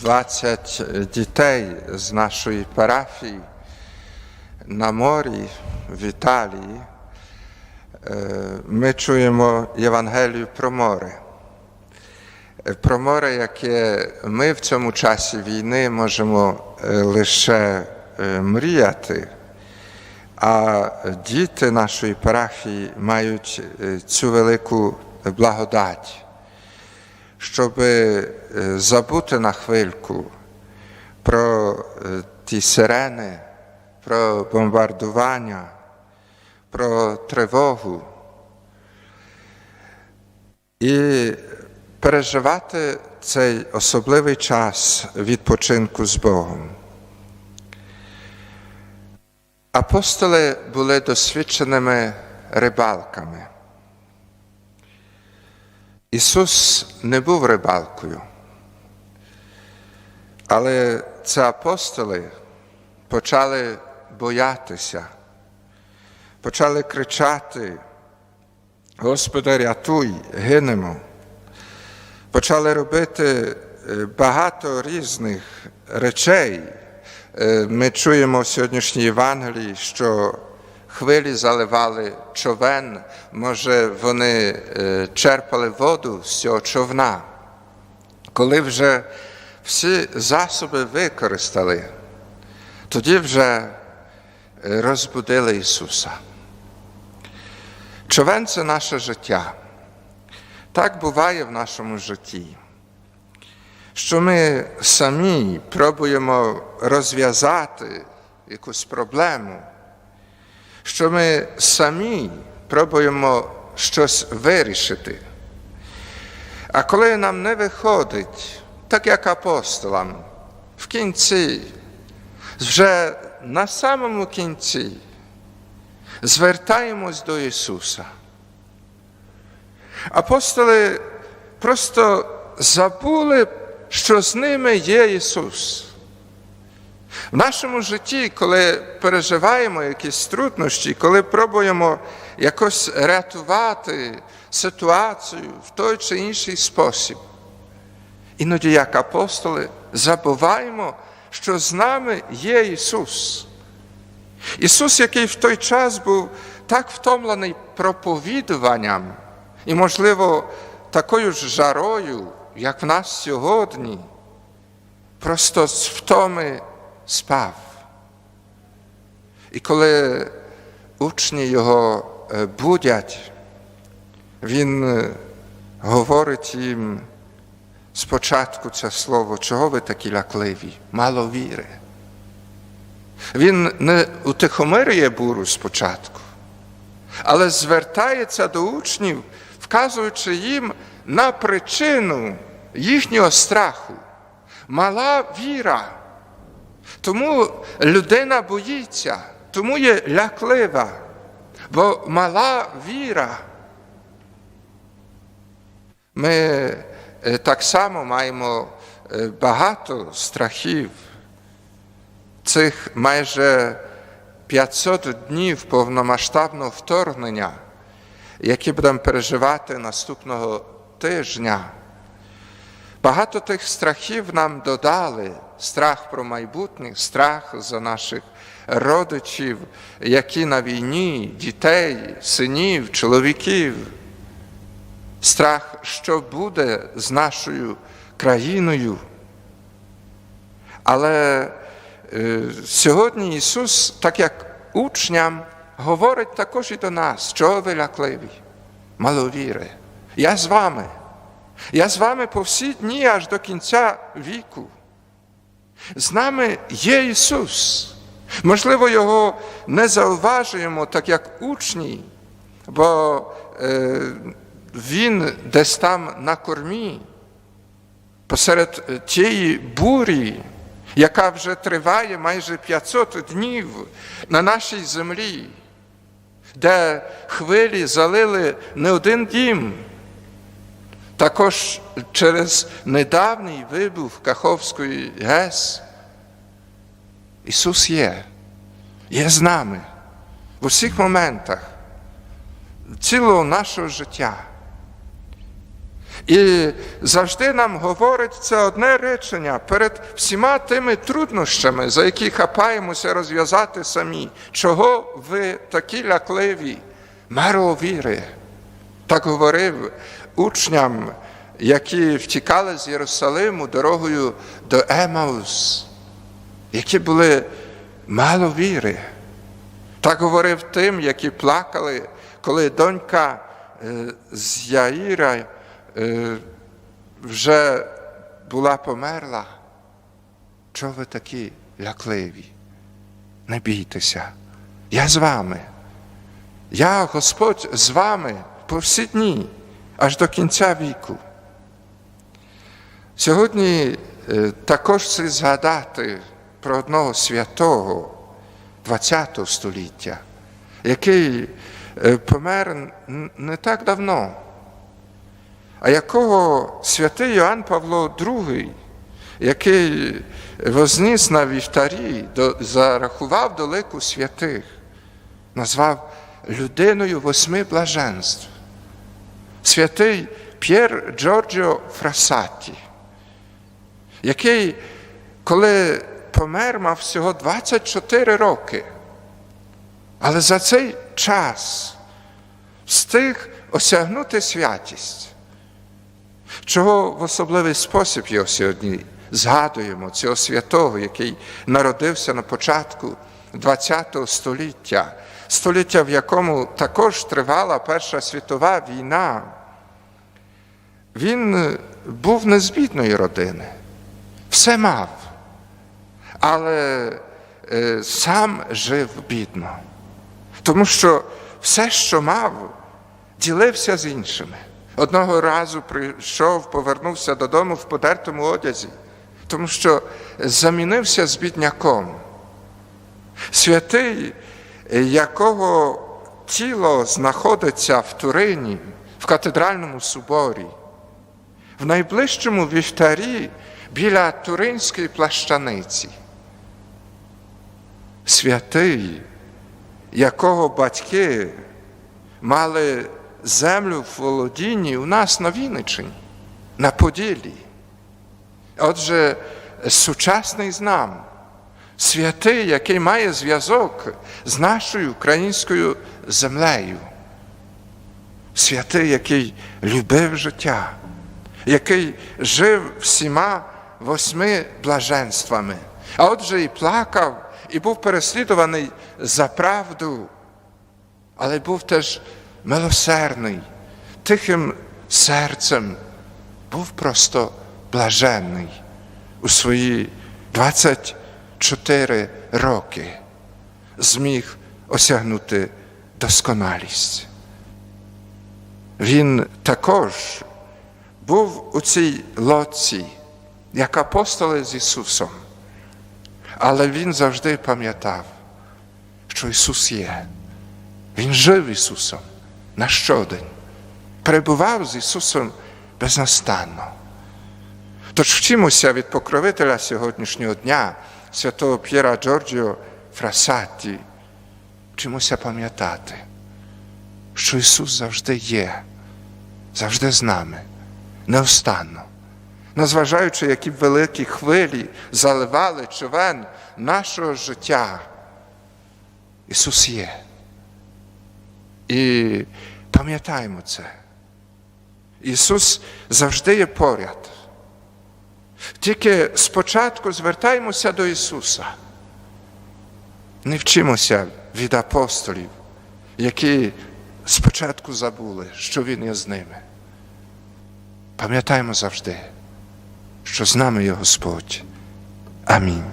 20 дітей з нашої парафії на морі в Італії, е, ми чуємо Євангелію про море. Е, Про море, яке ми в цьому часі війни можемо е, лише мріяти, а діти нашої парафії мають цю велику благодать щоб е, забути на хвильку про е, ті сирени, про бомбардування, про тривогу і переживати цей особливий час відпочинку з Богом. Апостоли були досвідченими рибалками. Ісус не був рибалкою, але це апостоли почали боятися, почали кричати, Господи, рятуй, гинемо. Почали робити е, багато різних речей. Е, Ми чуємо в сьогоднішній Євангелії, що хвилі заливали човен, може, вони е, черпали воду з цього човна. Коли вже всі засоби використали, тоді вже е, розбудили Ісуса. Човен це наше життя. Так буває в нашому житті, що ми самі пробуємо розв'язати якусь проблему що ми самі пробуємо щось вирішити. А коли нам не виходить, так як апостолам, в кінці, вже на самому кінці, звертаємось до Ісуса. Апостоли просто забули, що з ними є Ісус. В нашому житті, коли переживаємо якісь труднощі, коли пробуємо якось рятувати ситуацію в той чи інший спосіб, іноді, як апостоли, забуваємо, що з нами є Ісус. Ісус, який в той час був так втомлений проповідуванням і, можливо, такою ж жарою, як в нас сьогодні, просто з втоми спав. І коли учні його е, будять, він е, говорить їм спочатку це слово, чого ви такі лякливі, мало віри. Він не утихомирює буру спочатку, але звертається до учнів, вказуючи їм на причину їхнього страху. Мала віра. Тому людина боїться, тому є ляклива, бо мала віра. Ми е, так само маємо е, багато страхів. Цих майже 500 днів повномасштабного вторгнення, які будемо переживати наступного тижня. Багато тих страхів нам додали страх про майбутнє, страх за наших родичів, які на війні, дітей, синів, чоловіків, страх, що буде з нашою країною. Але е, сьогодні Ісус, так як учням, говорить також і до нас, чого ви лякливі, маловіри. Я з вами. Я з вами по всі дні аж до кінця віку. З нами є Ісус. Можливо, Його не зауважуємо, так як учні, бо е, Він десь там на кормі, посеред тієї бурі, яка вже триває майже 500 днів на нашій землі, де хвилі залили не один дім. Також через недавній вибух Каховської ГЕС Ісус є, є з нами в усіх моментах цілого нашого життя. І завжди нам говорить це одне речення перед всіма тими труднощами, за які хапаємося розв'язати самі. Чого ви такі лякливі, мало віри? Так говорив учням, які втікали з Єрусалиму дорогою до Емаус, які були мало віри. Так говорив тим, які плакали, коли донька е, з Яїра е, вже була померла. Чого ви такі лякливі? Не бійтеся, я з вами. Я, Господь, з вами по всі дні, аж до кінця віку. Сьогодні е, також слід згадати про одного святого ХХ століття, який е, помер не так давно, а якого святий Йоанн Павло II, який возніс на вівтарі, зарахував до лику святих, назвав людиною восьми блаженств. Святий П'єр Джорджо Фрасаті, який, коли помер, мав всього 24 роки. Але за цей час встиг осягнути святість, чого в особливий спосіб його сьогодні згадуємо, цього святого, який народився на початку ХХ століття, століття, в якому також тривала Перша світова війна. Він е, був не з бідної родини, все мав, але е, сам жив бідно, тому що все, що мав, ділився з іншими. Одного разу прийшов, повернувся додому в подертому одязі, тому що замінився з бідняком. Святий, е, якого тіло знаходиться в Турині, в катедральному соборі, в найближчому вівтарі біля Туринської плащаниці. Святий, якого батьки мали землю в володінні у нас на Вінниччині, на Поділлі. Отже, сучасний з нам, святий, який має зв'язок з нашою українською землею, святий, який любив життя, який жив всіма восьми блаженствами, а отже і плакав, і був переслідуваний за правду, але був теж милосердний, тихим серцем, був просто блаженний у свої 24 роки, зміг осягнути досконалість. Він також був у цій лодці, як апостоли з Ісусом, але Він завжди пам'ятав, що Ісус є. Він жив Ісусом на щодень, перебував з Ісусом безнастанно. Тож вчимося від покровителя сьогоднішнього дня, святого П'єра Джорджіо Фрасаті, вчимося пам'ятати, що Ісус завжди є, завжди з нами, неостанно. Незважаючи, які великі хвилі заливали човен нашого життя, Ісус є. І пам'ятаємо це. Ісус завжди є поряд. Тільки спочатку звертаємося до Ісуса. Не вчимося від апостолів, які спочатку забули, що Він є з ними. Пам'ятаємо завжди, що з нами є Господь. Амінь.